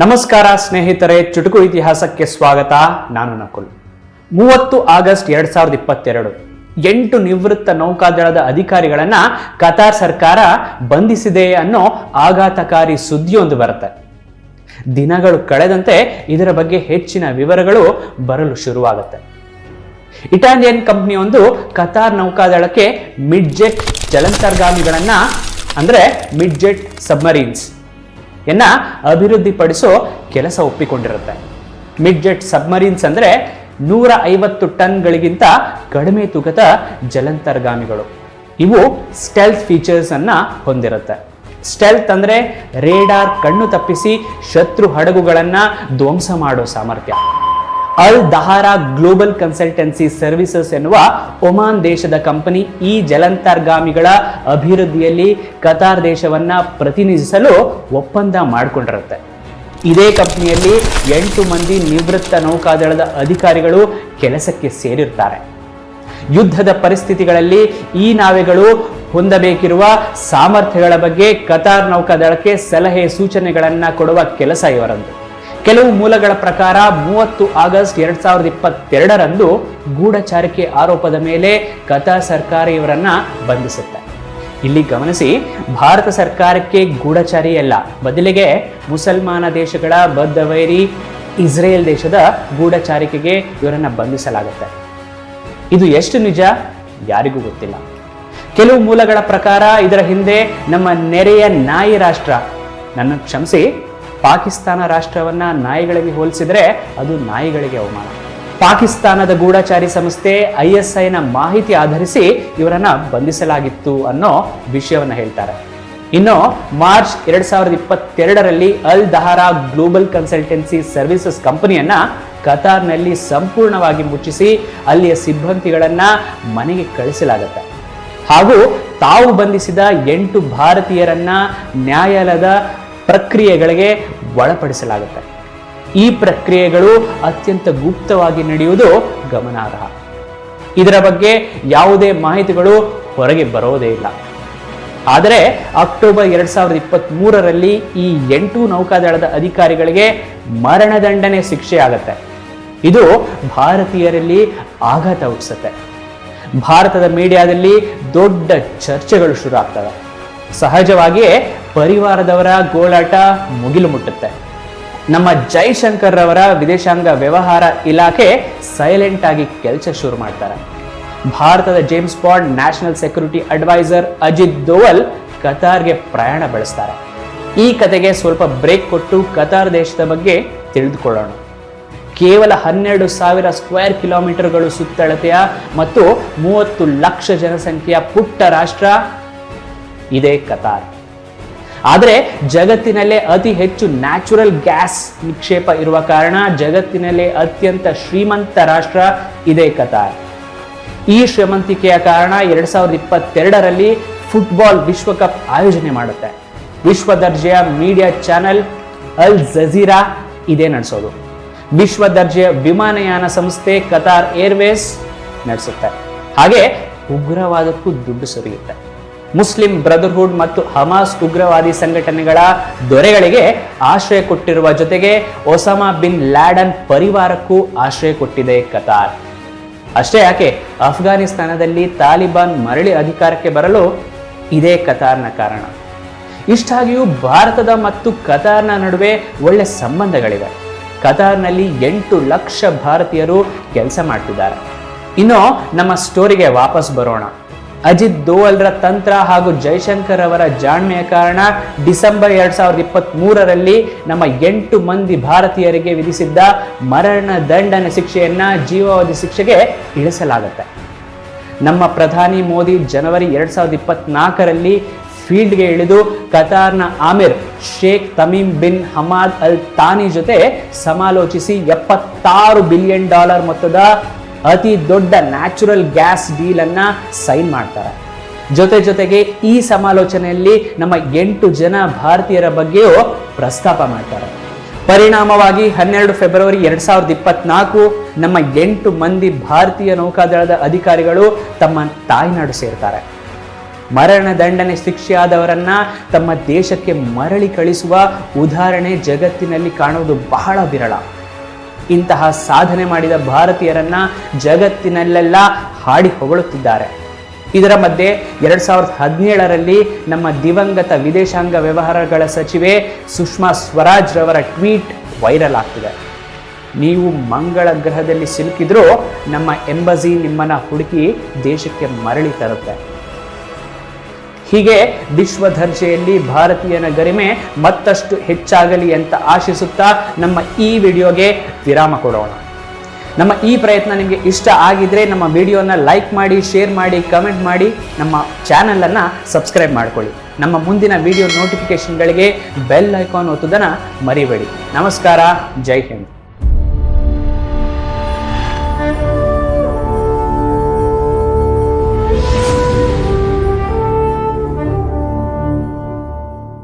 ನಮಸ್ಕಾರ ಸ್ನೇಹಿತರೆ, ಚುಟುಕು ಇತಿಹಾಸಕ್ಕೆ ಸ್ವಾಗತ. ನಾನು ನಕುಲ್. ಮೂವತ್ತು ಆಗಸ್ಟ್ ಎರಡ್ ಸಾವಿರದ ಇಪ್ಪತ್ತೆರಡು. ಎಂಟು ನಿವೃತ್ತ ನೌಕಾದಳದ ಅಧಿಕಾರಿಗಳನ್ನ ಕತಾರ್ ಸರ್ಕಾರ ಬಂಧಿಸಿದೆ ಅನ್ನೋ ಆಘಾತಕಾರಿ ಸುದ್ದಿಯೊಂದು ಬರುತ್ತೆ. ದಿನಗಳು ಕಳೆದಂತೆ ಇದರ ಬಗ್ಗೆ ಹೆಚ್ಚಿನ ವಿವರಗಳು ಬರಲು ಶುರುವಾಗುತ್ತೆ. ಇಟಾಲಿಯನ್ ಕಂಪ್ನಿಯೊಂದು ಕತಾರ್ ನೌಕಾದಳಕ್ಕೆ ಮಿಡ್ಜೆಟ್ ಜಲಂತರ್ಗಾಮಿಗಳನ್ನ, ಅಂದ್ರೆ ಮಿಡ್ಜೆಟ್ ಸಬ್ಮರೀನ್ಸ್ ಯನ್ನ ಅಭಿವೃದ್ಧಿಪಡಿಸೋ ಕೆಲಸ ಒಪ್ಪಿಕೊಂಡಿರುತ್ತೆ. ಮಿಡ್ಜೆಟ್ ಸಬ್ಮರೀನ್ಸ್ ಅಂದ್ರೆ ನೂರ ಐವತ್ತು ಟನ್ಗಳಿಗಿಂತ ಕಡಿಮೆ ತೂಕದ ಜಲಂತರ್ಗಾಮಿಗಳು. ಇವು ಸ್ಟೆಲ್ತ್ ಫೀಚರ್ಸ್ ಅನ್ನ ಹೊಂದಿರುತ್ತೆ. ಸ್ಟೆಲ್ತ್ ಅಂದ್ರೆ ರೇಡಾರ್ ಕಣ್ಣು ತಪ್ಪಿಸಿ ಶತ್ರು ಹಡಗುಗಳನ್ನ ಧ್ವಂಸ ಮಾಡೋ ಸಾಮರ್ಥ್ಯ. Al Dahra global consultancy services Oman Oman ದೇಶದ ಕಂಪನಿ ಈ ಜಲಂತರ್ಗಾಮಿಗಳ ಅಭಿವೃದ್ಧಿಯಲ್ಲಿ ಕತಾರ್ ದೇಶವನ್ನ ಪ್ರತಿನಿಧಿಸಲು ಒಪ್ಪಂದ ಮಾಡಿಕೊಂಡಿರುತ್ತೆ. ಇದೇ ಕಂಪನಿಯಲ್ಲಿ ಎಂಟು ಮಂದಿ ನಿವೃತ್ತ ನೌಕಾದಳದ ಅಧಿಕಾರಿಗಳು ಕೆಲಸಕ್ಕೆ ಸೇರಿರ್ತಾರೆ. ಯುದ್ಧದ ಪರಿಸ್ಥಿತಿಗಳಲ್ಲಿ ಈ ನಾವೆಗಳು ಹೊಂದಬೇಕಿರುವ ಸಾಮರ್ಥ್ಯಗಳ ಬಗ್ಗೆ ಕತಾರ್ ನೌಕಾದಳಕ್ಕೆ ಸಲಹೆ ಸೂಚನೆಗಳನ್ನು ಕೊಡುವ ಕೆಲಸ ಇವರದ್ದು. ಕೆಲವು ಮೂಲಗಳ ಪ್ರಕಾರ ಮೂವತ್ತು ಆಗಸ್ಟ್ ಎರಡ್ ಸಾವಿರದ ಇಪ್ಪತ್ತೆರಡರಂದು ಗೂಢಚಾರಿಕೆ ಆರೋಪದ ಮೇಲೆ ಕತಾ ಸರ್ಕಾರ ಇವರನ್ನ ಬಂಧಿಸುತ್ತೆ. ಇಲ್ಲಿ ಗಮನಿಸಿ, ಭಾರತ ಸರ್ಕಾರಕ್ಕೆ ಗೂಢಚಾರಿ ಅಲ್ಲ ಬದಲಿಗೆ ಮುಸಲ್ಮಾನ ದೇಶಗಳ ಬದ್ಧ ವೈರಿ ಇಸ್ರೇಲ್ ದೇಶದ ಗೂಢಚಾರಿಕೆಗೆ ಇವರನ್ನ ಬಂಧಿಸಲಾಗುತ್ತೆ. ಇದು ಎಷ್ಟು ನಿಜ? ಯಾರಿಗೂ ಗೊತ್ತಿಲ್ಲ. ಕೆಲವು ಮೂಲಗಳ ಪ್ರಕಾರ ಇದರ ಹಿಂದೆ ನಮ್ಮ ನೆರೆಯ ನಾಯಿ ರಾಷ್ಟ್ರ ನನ್ನ ಕ್ಷಮಿಸಿ ಪಾಕಿಸ್ತಾನ ರಾಷ್ಟ್ರವನ್ನ ನಾಯಿಗಳಿಗೆ ಹೋಲಿಸಿದರೆ ಅದು ನಾಯಿಗಳಿಗೆ ಅವಮಾನ. ಪಾಕಿಸ್ತಾನದ ಗೂಢಚಾರಿ ಸಂಸ್ಥೆ ಐ ಐನ ಮಾಹಿತಿ ಆಧರಿಸಿ ಇವರನ್ನ ಬಂಧಿಸಲಾಗಿತ್ತು ಅನ್ನೋ ವಿಷಯವನ್ನ ಹೇಳ್ತಾರೆ. ಇನ್ನು ಮಾರ್ಚ್ ಎರಡ್ ಸಾವಿರದ ಇಪ್ಪತ್ತೆರಡರಲ್ಲಿ ಅಲ್ ದಹಾರಾ ಗ್ಲೋಬಲ್ ಕನ್ಸಲ್ಟೆನ್ಸಿ ಸರ್ವಿಸಸ್ ಕಂಪನಿಯನ್ನ ಕತಾರ್ನಲ್ಲಿ ಸಂಪೂರ್ಣವಾಗಿ ಮುಚ್ಚಿಸಿ ಅಲ್ಲಿಯ ಸಿಬ್ಬಂದಿಗಳನ್ನ ಮನೆಗೆ ಕಳಿಸಲಾಗುತ್ತೆ. ಹಾಗೂ ತಾವು ಬಂಧಿಸಿದ ಎಂಟು ಭಾರತೀಯರನ್ನ ನ್ಯಾಯಾಲಯದ ಪ್ರಕ್ರಿಯೆಗಳಿಗೆ ಒಳಪಡಿಸಲಾಗುತ್ತೆ. ಈ ಪ್ರಕ್ರಿಯೆಗಳು ಅತ್ಯಂತ ಗುಪ್ತವಾಗಿ ನಡೆಯುವುದು ಗಮನಾರ್ಹ. ಇದರ ಬಗ್ಗೆ ಯಾವುದೇ ಮಾಹಿತಿಗಳು ಹೊರಗೆ ಬರೋದೇ ಇಲ್ಲ. ಆದರೆ ಅಕ್ಟೋಬರ್ ಎರಡ್ ಸಾವಿರದ ಇಪ್ಪತ್ತ್ ಮೂರರಲ್ಲಿ ಈ ಎಂಟು ನೌಕಾದಳದ ಅಧಿಕಾರಿಗಳಿಗೆ ಮರಣದಂಡನೆ ಶಿಕ್ಷೆ ಆಗತ್ತೆ ಇದು ಭಾರತೀಯರಲ್ಲಿ ಆಘಾತ ಹುಟ್ಟಿಸುತ್ತೆ. ಭಾರತದ ಮೀಡಿಯಾದಲ್ಲಿ ದೊಡ್ಡ ಚರ್ಚೆಗಳು ಶುರು ಆಗ್ತವೆ. ಸಹಜವಾಗಿಯೇ ಪರಿವಾರದವರ ಗೋಳಾಟ ಮುಗಿಲು ಮುಟ್ಟುತ್ತೆ. ನಮ್ಮ ಜೈಶಂಕರ್ ರವರ ವಿದೇಶಾಂಗ ವ್ಯವಹಾರ ಇಲಾಖೆ ಸೈಲೆಂಟ್ ಆಗಿ ಕೆಲಸ ಶುರು ಮಾಡ್ತಾರೆ. ಭಾರತದ James Bond national security adviser Ajit Doval ಕತಾರ್ಗೆ ಪ್ರಯಾಣ ಬೆಳೆಸ್ತಾರೆ. ಈ ಕತೆಗೆ ಸ್ವಲ್ಪ ಬ್ರೇಕ್ ಕೊಟ್ಟು ಕತಾರ್ ದೇಶದ ಬಗ್ಗೆ ತಿಳಿದುಕೊಳ್ಳೋಣ. ಕೇವಲ ಹನ್ನೆರಡು ಸಾವಿರ ಸ್ಕ್ವೇರ್ ಕಿಲೋಮೀಟರ್ಗಳು ಸುತ್ತಳತೆಯ ಮತ್ತು ಮೂವತ್ತು ಲಕ್ಷ ಜನಸಂಖ್ಯೆಯ ಪುಟ್ಟ ರಾಷ್ಟ್ರ ಇದೇ ಕತಾರ್. ಆದರೆ ಜಗತ್ತಿನಲ್ಲೇ ಅತಿ ಹೆಚ್ಚು ನ್ಯಾಚುರಲ್ ಗ್ಯಾಸ್ ನಿಕ್ಷೇಪ ಇರುವ ಕಾರಣ ಜಗತ್ತಿನಲ್ಲೇ ಅತ್ಯಂತ ಶ್ರೀಮಂತ ರಾಷ್ಟ್ರ ಇದೇ ಕತಾರ್. ಈ ಶ್ರೀಮಂತಿಕೆಯ ಕಾರಣ ಎರಡ್ ಸಾವಿರದ ಇಪ್ಪತ್ತೆರಡರಲ್ಲಿ ಫುಟ್ಬಾಲ್ ವಿಶ್ವಕಪ್ ಆಯೋಜನೆ ಮಾಡುತ್ತೆ. ವಿಶ್ವ ದರ್ಜೆಯ ಮೀಡಿಯಾ ಚಾನೆಲ್ ಅಲ್ ಜಜೀರಾ ಇದೇ ನಡೆಸೋದು. ವಿಶ್ವ ದರ್ಜೆಯ ವಿಮಾನಯಾನ ಸಂಸ್ಥೆ ಕತಾರ್ ಏರ್ವೇಸ್ ನಡೆಸುತ್ತೆ. ಹಾಗೆ ಉಗ್ರವಾದಕ್ಕೂ ದುಡ್ಡು ಸುರಿಯುತ್ತೆ. ಮುಸ್ಲಿಂ ಬ್ರದರ್ಹುಡ್ ಮತ್ತು ಹಮಾಸ್ ಉಗ್ರವಾದಿ ಸಂಘಟನೆಗಳ ದೊರೆಗಳಿಗೆ ಆಶ್ರಯ ಕೊಟ್ಟಿರುವ ಜೊತೆಗೆ ಒಸಾಮಾ ಬಿನ್ ಲ್ಯಾಡನ್ ಪರಿವಾರಕ್ಕೂ ಆಶ್ರಯ ಕೊಟ್ಟಿದೆ ಕತಾರ್. ಅಷ್ಟೇ ಯಾಕೆ ಅಫ್ಘಾನಿಸ್ತಾನದಲ್ಲಿ ತಾಲಿಬಾನ್ ಮರಳಿ ಅಧಿಕಾರಕ್ಕೆ ಬರಲು ಇದೇ ಕತಾರ್ನ ಕಾರಣ. ಇಷ್ಟಾಗಿಯೂ ಭಾರತದ ಮತ್ತು ಕತಾರ್ನ ನಡುವೆ ಒಳ್ಳೆ ಸಂಬಂಧಗಳಿವೆ. ಕತಾರ್ನಲ್ಲಿ ಎಂಟು ಲಕ್ಷ ಭಾರತೀಯರು ಕೆಲಸ ಮಾಡ್ತಿದ್ದಾರೆ. ಇನ್ನು ನಮ್ಮ ಸ್ಟೋರಿಗೆ ವಾಪಸ್ ಬರೋಣ. ಅಜಿತ್ ದೋವಲ್ರ ತಂತ್ರ ಹಾಗೂ ಜೈಶಂಕರ್ ಅವರ ಜಾಣ್ಮೆಯ ಕಾರಣ ಡಿಸೆಂಬರ್ ಎರಡ್ ಸಾವಿರದ ಇಪ್ಪತ್ತ್ ಮೂರರಲ್ಲಿ ನಮ್ಮ ಎಂಟು ಮಂದಿ ಭಾರತೀಯರಿಗೆ ವಿಧಿಸಿದ್ದ ಮರಣ ದಂಡನೆ ಶಿಕ್ಷೆಯನ್ನ ಜೀವಾವಧಿ ಶಿಕ್ಷೆಗೆ ಇಳಿಸಲಾಗುತ್ತೆ. ನಮ್ಮ ಪ್ರಧಾನಿ ಮೋದಿ ಜನವರಿ ಎರಡ್ ಸಾವಿರದ ಇಪ್ಪತ್ನಾಲ್ಕರಲ್ಲಿ ಫೀಲ್ಡ್ಗೆ ಇಳಿದು ಕತಾರ್ನ Amir Sheikh Tamim bin Hamad Al Thani ಜೊತೆ ಸಮಾಲೋಚಿಸಿ ಎಪ್ಪತ್ತಾರು ಬಿಲಿಯನ್ ಡಾಲರ್ ಮೊತ್ತದ ಅತಿ ದೊಡ್ಡ ನ್ಯಾಚುರಲ್ ಗ್ಯಾಸ್ ಡೀಲ್ ಅನ್ನ ಸೈನ್ ಮಾಡ್ತಾರೆ. ಜೊತೆ ಜೊತೆಗೆ ಈ ಸಮಾಲೋಚನೆಯಲ್ಲಿ ನಮ್ಮ ಎಂಟು ಜನ ಭಾರತೀಯರ ಬಗ್ಗೆಯೂ ಪ್ರಸ್ತಾಪ ಮಾಡ್ತಾರೆ. ಪರಿಣಾಮವಾಗಿ ಹನ್ನೆರಡು ಫೆಬ್ರವರಿ ಎರಡ್ ಸಾವಿರದ ಇಪ್ಪತ್ನಾಲ್ಕು ನಮ್ಮ ಎಂಟು ಮಂದಿ ಭಾರತೀಯ ನೌಕಾದಳದ ಅಧಿಕಾರಿಗಳು ತಮ್ಮ ತಾಯ್ನಾಡು ಸೇರ್ತಾರೆ. ಮರಣದಂಡನೆ ಶಿಕ್ಷೆಯಾದವರನ್ನ ತಮ್ಮ ದೇಶಕ್ಕೆ ಮರಳಿ ಕಳಿಸುವ ಉದಾಹರಣೆ ಜಗತ್ತಿನಲ್ಲಿ ಕಾಣುವುದು ಬಹಳ ವಿರಳ. ಇಂತಹ ಸಾಧನೆ ಮಾಡಿದ ಭಾರತೀಯರನ್ನ ಜಗತ್ತಿನಲ್ಲೆಲ್ಲ ಹಾಡಿ ಹೊಗಳುತ್ತಿದ್ದಾರೆ. ಇದರ ಮಧ್ಯೆ ಎರಡ್ ಸಾವಿರದ ಹದಿನೇಳರಲ್ಲಿ ನಮ್ಮ ದಿವಂಗತ ವಿದೇಶಾಂಗ ವ್ಯವಹಾರಗಳ ಸಚಿವೆ ಸುಷ್ಮಾ ಸ್ವರಾಜ್ ರವರ ಟ್ವೀಟ್ ವೈರಲ್ ಆಗ್ತಿದೆ. ನೀವು ಮಂಗಳ ಗ್ರಹದಲ್ಲಿ ಸಿಲುಕಿದ್ರೂ ನಮ್ಮ ಎಂಬಸಿ ನಿಮ್ಮನ್ನ ಹುಡುಕಿ ದೇಶಕ್ಕೆ ಮರಳಿ ತರುತ್ತೆ. ಹೀಗೆ ವಿಶ್ವ ದರ್ಜೆಯಲ್ಲಿ ಭಾರತೀಯನ ಗರಿಮೆ ಮತ್ತಷ್ಟು ಹೆಚ್ಚಾಗಲಿ ಅಂತ ಆಶಿಸುತ್ತಾ ನಮ್ಮ ಈ ವಿಡಿಯೋಗೆ ವಿರಾಮ ಕೊಡೋಣ. ನಮ್ಮ ಈ ಪ್ರಯತ್ನ ನಿಮಗೆ ಇಷ್ಟ ಆಗಿದ್ರೆ ನಮ್ಮ ವಿಡಿಯೋನ ಲೈಕ್ ಮಾಡಿ, ಶೇರ್ ಮಾಡಿ, ಕಮೆಂಟ್ ಮಾಡಿ, ನಮ್ಮ ಚಾನಲನ್ನು ಸಬ್ಸ್ಕ್ರೈಬ್ ಮಾಡ್ಕೊಳ್ಳಿ. ನಮ್ಮ ಮುಂದಿನ ವಿಡಿಯೋ ನೋಟಿಫಿಕೇಶನ್ಗಳಿಗೆ ಬೆಲ್ ಐಕಾನ್ ಒತ್ತುದನ್ನು ಮರಿಬೇಡಿ. ನಮಸ್ಕಾರ, ಜೈ ಹಿಂದ್.